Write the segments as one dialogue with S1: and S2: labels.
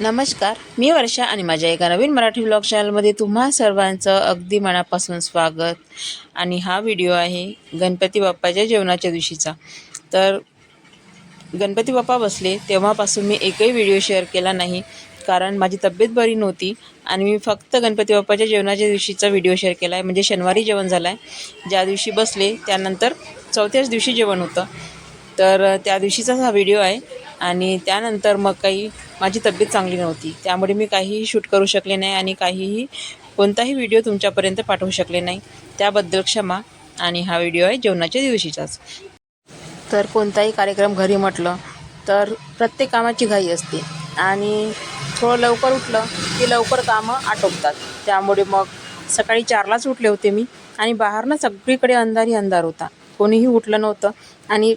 S1: नमस्कार मी वर्षा आणि माझ्या एका नवीन मराठी ब्लॉग चॅनलमध्ये तुम्हा सर्वांचं अगदी मनापासून स्वागत. आणि हा व्हिडिओ आहे गणपती बाप्पाच्या जेवणाच्या दिवशीचा. तर गणपती बाप्पा बसले तेव्हापासून मी एकही व्हिडिओ शेअर केला नाही कारण माझी तब्येत बरी नव्हती आणि मी फक्त गणपती बाप्पाच्या जेवणाच्या दिवशीचा व्हिडिओ शेअर केला आहे म्हणजे शनिवारी जेवण झालं आहे ज्या दिवशी बसले त्यानंतर चौथ्याच दिवशी जेवण होतं. तर त्या दिवशीचाच हा व्हिडिओ आहे. आणि त्यानंतर मग काही माझी तब्येत चांगली नव्हती. त्यामुळे मी काहीही शूट करू शकले नाही आणि काहीही कोणताही व्हिडिओ तुमच्यापर्यंत पाठवू शकले नाही. त्याबद्दल क्षमा आणि हा व्हिडिओ आहे जेवणाच्या दिवशीचाच. तर कोणताही कार्यक्रम घरी म्हटलं तर प्रत्येक कामाची घाई असते आणि थोडं लवकर उठलं की लवकर कामं आटोपतात. त्यामुळे मग सकाळी चारलाच उठले होते मी आणि बाहेर ना सगळीकडे अंधारी अंधार होता. कोणीही उठलं नव्हतं आणि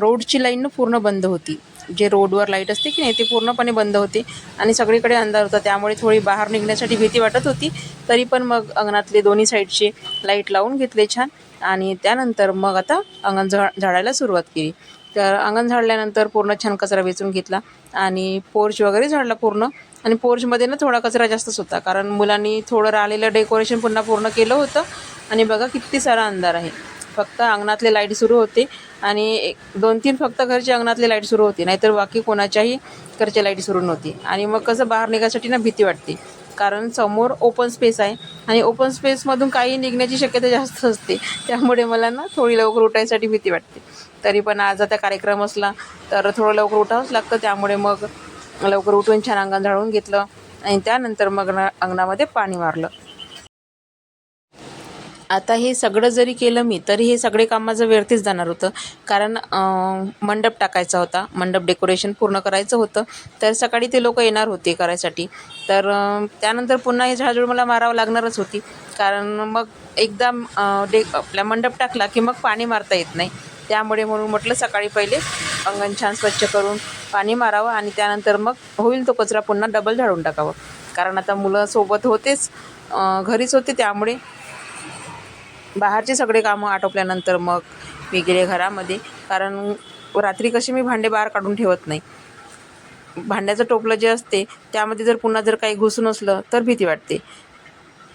S1: रोडची लाईन ना पूर्ण बंद होती. जे रोडवर लाइट असते की नाही ते पूर्णपणे बंद होते आणि सगळीकडे अंधार होता. त्यामुळे थोडी बाहेर निघण्यासाठी भीती वाटत होती. तरी पण मग अंगणातले दोन्ही साईडचे लाइट लावून घेतले छान आणि त्यानंतर मग आता अंगण झा झाडायला सुरुवात केली. तर अंगण झाडल्यानंतर पूर्ण छान कचरा वेचून घेतला आणि पोर्च वगैरे झाडला पूर्ण. आणि पोर्चमध्ये ना थोडा कचरा जास्तच होता कारण मुलांनी थोडं राहिलेलं डेकोरेशन पुन्हा पूर्ण केलं होतं. आणि बघा किती सारा अंधार आहे. फक्त अंगणातले लाइट सुरू होते आणि एक दोन तीन फक्त घरच्या अंगणातले लाइट सुरू होती नाहीतर बाकी कोणाच्याही घरच्या लाइट सुरू नव्हती. आणि मग कसं बाहेर निघायसाठी ना भीती वाटते कारण समोर ओपन स्पेस आहे आणि ओपन स्पेसमधून काही निघण्याची शक्यता जास्त असते. त्यामुळे मला ना थोडी लवकर उठायसाठी भीती वाटते. तरी पण आज आता कार्यक्रम असला तर थोडं लवकर उठावंच लागतं. त्यामुळे मग लवकर उठून छान अंगण झाडून घेतलं आणि त्यानंतर मग अंगणामध्ये पाणी मारलं. आता हे सगळं जरी केलं मी तरी हे सगळे काम माझं व्यर्थच जाणार होतं. कारण मंडप टाकायचा होता. मंडप डेकोरेशन पूर्ण करायचं होतं. तर सकाळी ते लोक येणार होते करायसाठी. तर त्यानंतर पुन्हा हे झाडझूड मला मारावं लागणारच होती. कारण मग एकदा डे आपला मंडप टाकला की मग पाणी मारता येत नाही. त्यामुळे म्हणून म्हटलं सकाळी पहिले अंगण छान स्वच्छ करून पाणी मारावं आणि त्यानंतर मग होईल तो कचरा पुन्हा डबल झाडून टाकावं. कारण आता मुलं सोबत होतेच घरीच होते त्यामुळे बाहेरचे सगळे कामं आटोपल्यानंतर मग मी गेले घरामध्ये. कारण रात्री कसे मी भांडे बाहेर काढून ठेवत नाही. भांड्याचं टोपलं जे असते त्यामध्ये जर पुन्हा जर काही घुसून असलं तर भीती वाटते.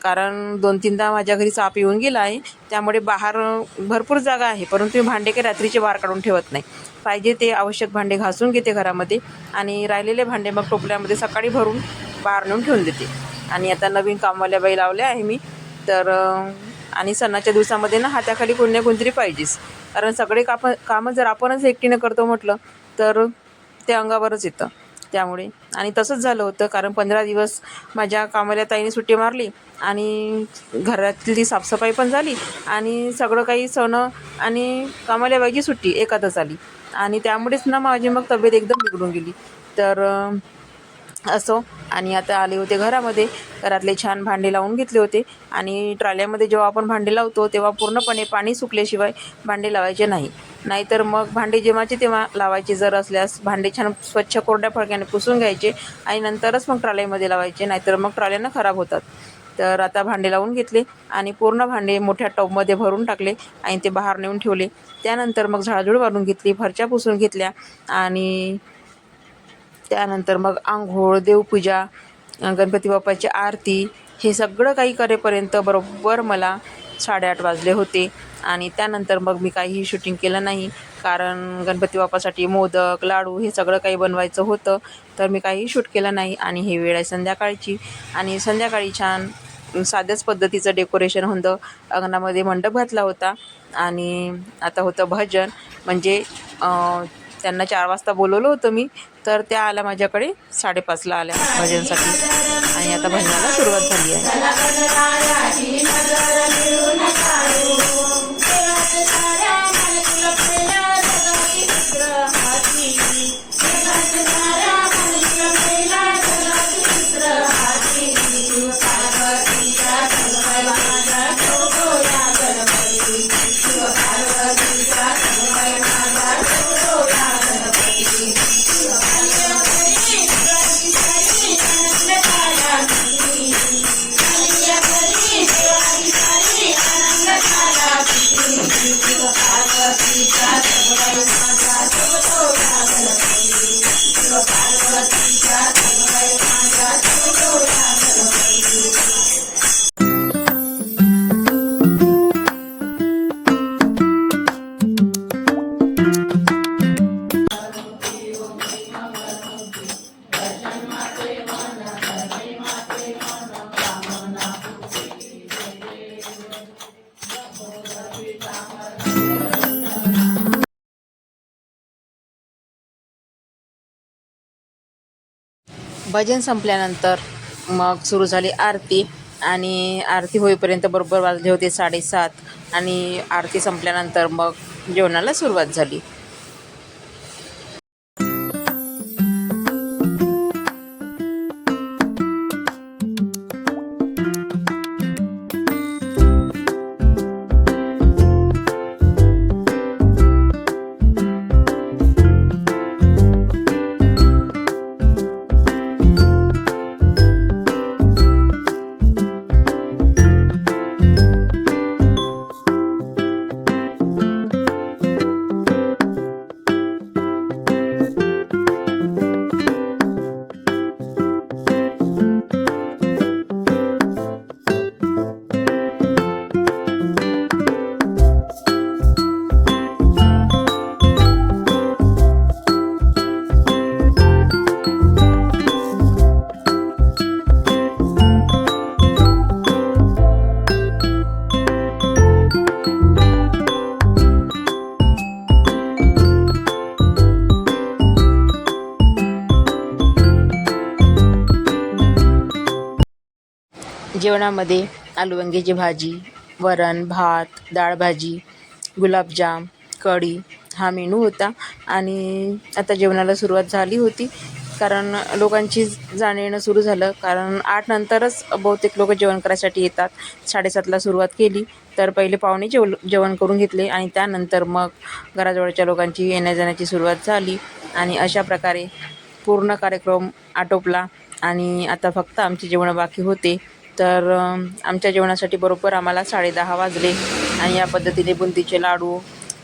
S1: कारण दोन तीनदा माझ्या घरी साप येऊन गेला आहे त्यामुळे बाहेर भरपूर जागा आहे परंतु मी भांडे काही रात्रीचे बाहेर काढून ठेवत नाही. पाहिजे ते आवश्यक भांडे घासून घेते घरामध्ये आणि राहिलेले भांडे मग टोपल्यामध्ये सकाळी भरून बाहेर नेऊन ठेवून देते. आणि आता नवीन कामवाल्या बाई लावल्या आहे मी तर आणि सणाच्या दिवसामध्ये ना हाताखाली कोणी ना कोणतरी पाहिजेच कारण सगळे काप कामं जर आपणच एकटीनं करतो म्हटलं तर ते अंगावरच येतं. त्यामुळे आणि तसंच झालं होतं कारण पंधरा दिवस माझ्या कामाला ताईने सुट्टी मारली आणि घरातली साफसफाई पण झाली आणि सगळं काही सण आणि कामाला बाईची सुट्टी एकातच आली. आणि त्यामुळेच ना माझी मग तब्येत एकदम बिघडून गेली. तर असो. आणि आता आले होते घरामध्ये. घरातले छान भांडे लावून घेतले होते. आणि ट्राल्यामध्ये जेव्हा आपण भांडे लावतो तेव्हा पूर्णपणे पाणी सुकल्याशिवाय भांडे लावायचे नाही. नाहीतर मग भांडे जेव्हाचे तेव्हा लावायचे जर असल्यास भांडे छान स्वच्छ कोरड्या फडक्याने पुसून घ्यायचे आणि नंतरच मग ट्राल्यामध्ये लावायचे नाहीतर मग ट्राल्यानं खराब होतात. तर आता भांडे लावून घेतले आणि पूर्ण भांडे मोठ्या टबमध्ये भरून टाकले आणि ते बाहेर नेऊन ठेवले. त्यानंतर मग झाडझूड मारून घेतली फरच्या पुसून घेतल्या आणि त्यानंतर मग आंघोळ देवपूजा गणपती बाप्पाची आरती हे सगळं काही करेपर्यंत बरोबर मला साडेआठ वाजले होते. आणि त्यानंतर मग मी काहीही शूटिंग केलं नाही. कारण गणपती बाप्पासाठी मोदक लाडू हे सगळं काही बनवायचं होतं. तर मी काहीही शूट केलं नाही. आणि ही वेळ आहे संध्याकाळची. आणि संध्याकाळी छान साध्याच पद्धतीचं डेकोरेशन होतं. अंगणामध्ये मंडप घातला होता. आणि आता होतं भजन. म्हणजे त्यांना चार वाजता बोलवलं होतं मी तर त्या आल्या माझ्याकडे साडेपाचला आल्या भजनसाठी. आणि आता भजनाला सुरुवात झाली आहे. भजन संपल्यानंतर मग सुरू झाली आरती आणि आरती होईपर्यंत बरोबर वाजले होते साडेसात आणि आरती संपल्यानंतर मग जेवणाला सुरुवात झाली. जेवणामध्ये आलू वांग्याची भाजी वरण भात डाळ भाजी गुलाबजाम कढी हा मेनू होता. आणि आता जेवणाला सुरुवात झाली होती. कारण लोकांची जाणं येणं सुरू झालं. कारण आठ नंतरच बहुतेक लोक जेवण करायसाठी येतात. साडेसातला सुरुवात केली. तर पहिले पाहुणे जेव जेवण करून घेतले. आणि त्यानंतर मग घराजवळच्या लोकांची येण्याजाण्याची सुरुवात झाली. आणि अशा प्रकारे पूर्ण कार्यक्रम आटोपला. आणि आता फक्त आमचे जेवणं बाकी होते. तर आमच्या जेवणासाठी बरोबर आम्हाला साडेदहा वाजले आणि या पद्धतीने बुंदीचे लाडू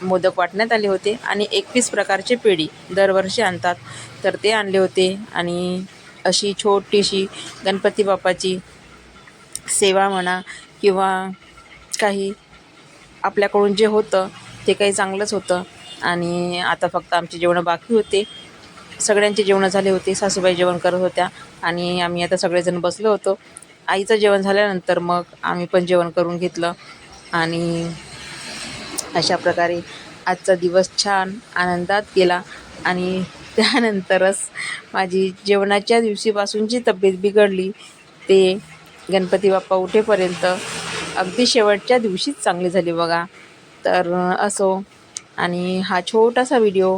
S1: मोदक वाटण्यात आले होते आणि एकवीस प्रकारचे पेढी दरवर्षी आणतात. तर ते आणले होते आणि अशी छोटीशी गणपती बाप्पाची सेवा म्हणा किंवा काही आपल्याकडून जे होतं ते काही चांगलंच होतं आणि आता फक्त आमचे जेवणं बाकी होते. सगळ्यांचे जेवणं झाले होते सासूबाई जेवण करत होत्या आणि आम्ही आता सगळेजण बसलो होतो. आईचं जेवण झाल्यानंतर मग आम्ही पण जेवण करून घेतलं. आणि अशा प्रकारे आजचा दिवस छान आनंदात गेला. आणि त्यानंतरच माझी जेवणाच्या दिवशीपासून जी तब्येत बिघडली ते गणपती बाप्पा उठेपर्यंत अगदी शेवटच्या दिवशीच चांगली झाली बघा. तर असो. आणि हा छोटासा व्हिडिओ